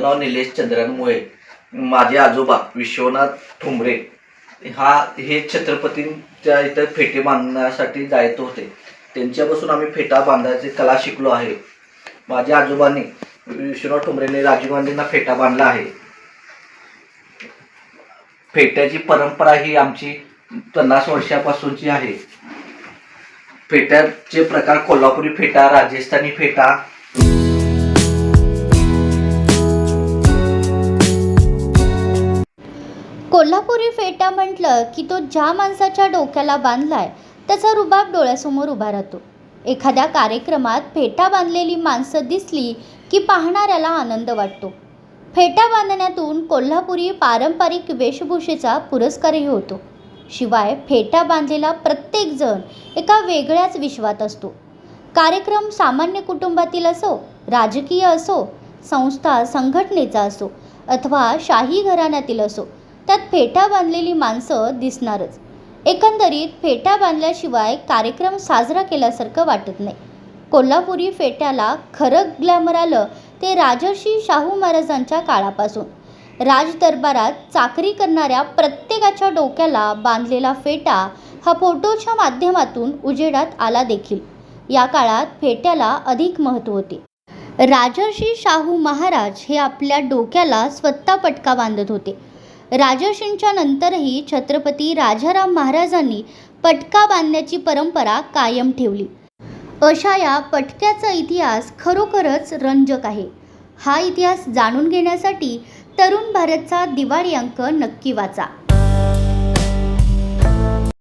नाव निलेश चंद्रन मुळे माझे आजोबा विश्वनाथ ठुंबरे हा हे छत्रपतींच्या इथं फेटे बांधण्यासाठी जायत होते. त्यांच्यापासून आम्ही फेटा बांधायची कला शिकलो आहे. माझ्या आजोबांनी विश्वनाथ ठुंबरेने राजीव गांधींना फेटा बांधला आहे. फेट्याची परंपरा ही आमची पन्नास वर्षापासूनची आहे. फेट्याचे प्रकार कोल्हापुरी फेटा राजस्थानी फेटा पुरी फेटा म्हटलं की तो ज्या माणसाच्या डोक्याला बांधलाय त्याचा रुबाब डोळ्यासमोर उभा राहतो. एखाद्या कार्यक्रमात फेटा बांधलेली माणसं दिसली की पाहणाऱ्याला आनंद वाटतो. फेटा बांधण्यातून कोल्हापुरी पारंपरिक वेशभूषेचा पुरस्कारही होतो. शिवाय फेटा बांधलेला प्रत्येकजण एका वेगळ्याच विश्वात असतो. कार्यक्रम सामान्य कुटुंबातील असो राजकीय असो संस्था संघटनेचा असो अथवा शाही घराण्यातील असो त्यात फेटा बांधलेली माणसं दिसणारच. एकंदरीत फेटा बांधल्याशिवाय कार्यक्रम साजरा केल्यासारखं वाटत नाही. कोल्हापुरी फेट्याला खरं ग्लॅमर आलं ते राजर्षी शाहू महाराजांच्या काळापासून. राजदरबारात चाकरी करणाऱ्या प्रत्येकाच्या डोक्याला बांधलेला फेटा हा फोटोच्या माध्यमातून उजेडात आला देखील. या काळात फेट्याला अधिक महत्त्व होते. राजर्षी शाहू महाराज हे आपल्या डोक्याला स्वतः पटका बांधत होते. राजर्षींच्या नंतरही छत्रपती राजाराम महाराजांनी पटका बांधण्याची परंपरा कायम ठेवली. अशा या पटक्याचा इतिहास खरोखरच रंजक आहे. हा इतिहास जाणून घेण्यासाठी तरुण भारतचा दिवाळी अंक नक्की वाचा.